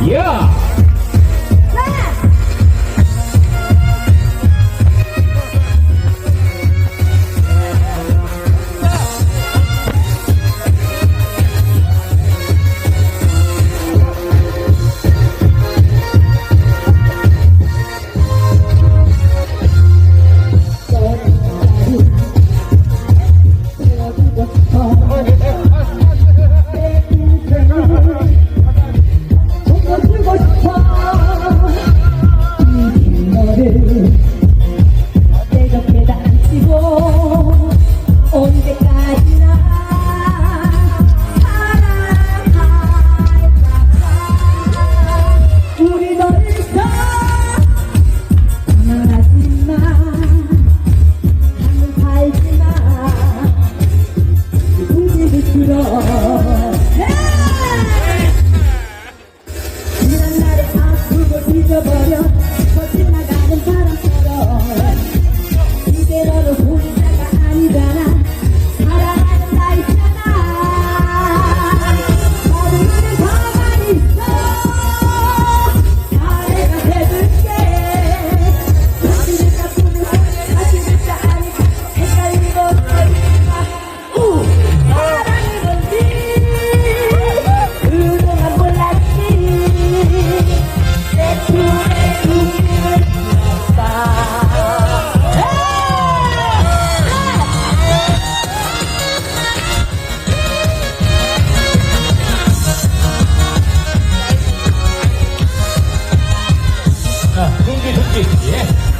Yeah! 이런 나를 아프고 잊어버려. 거짓나가는 사람처럼. 이대로도 Thức.